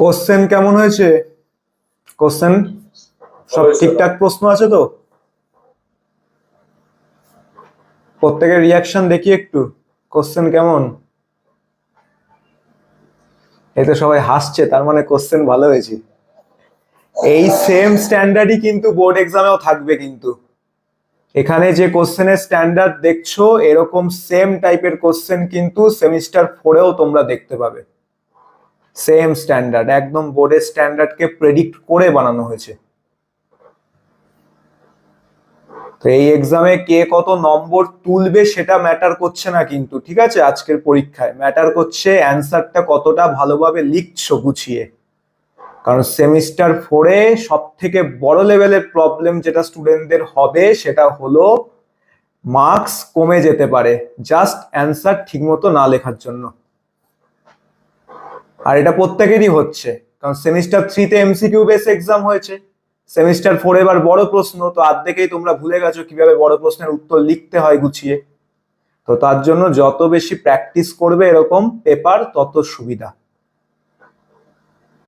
Question কেমন হয়েছে? Question সব ঠিকঠাক প্রশ্ন আছে তো? প্রত্যেকের রিয়াকশন দেখি একটু। কোশ্চেন কেমন? এতে সবাই হাসছে তার মানে কোশ্চেন ভালো হয়েছে। এই সেম স্ট্যান্ডার্ডই কিন্তু বোর্ড এক্সামেও থাকবে কিন্তু। এখানে যে কোশ্চেনের স্ট্যান্ডার্ড দেখছ এরকম সেম টাইপের কোশ্চেন কিন্তু সেমিস্টার ফোরেও তোমরা দেখতে পাবে। সেম স্ট্যান্ডার্ড একদম বোর্ডের স্ট্যান্ডার্ডকে প্রেডিক্ট করে বানানো হয়েছে। তো এই এক্সামে কে কত নম্বর তুলবে সেটা ম্যাটার করছে না কিন্তু, ঠিক আছে? আজকের পরীক্ষায় ম্যাটার করছে অ্যান্সারটা কতটা ভালোভাবে লিখছো গুছিয়ে। কারণ সেমিস্টার ফোরে সব থেকে বড় লেভেলের প্রবলেম যেটা স্টুডেন্টদের হবে সেটা হলো মার্কস কমে যেতে পারে জাস্ট অ্যান্সার ঠিকমতো না লেখার জন্য। আর এটা প্রত্যেকেরই হচ্ছে, কারণ সেমিস্টার থ্রিতে এমসিকিউ বেস এক্সাম হয়েছে সেমিস্টার ফোর এবার বড় প্রশ্ন, তো আর্ধেকেই তোমরা ভুলে গেছো কীভাবে বড় প্রশ্নের উত্তর লিখতে হয় গুছিয়ে। তো তার জন্য যত বেশি প্র্যাকটিস করবে এরকম পেপার তত সুবিধা।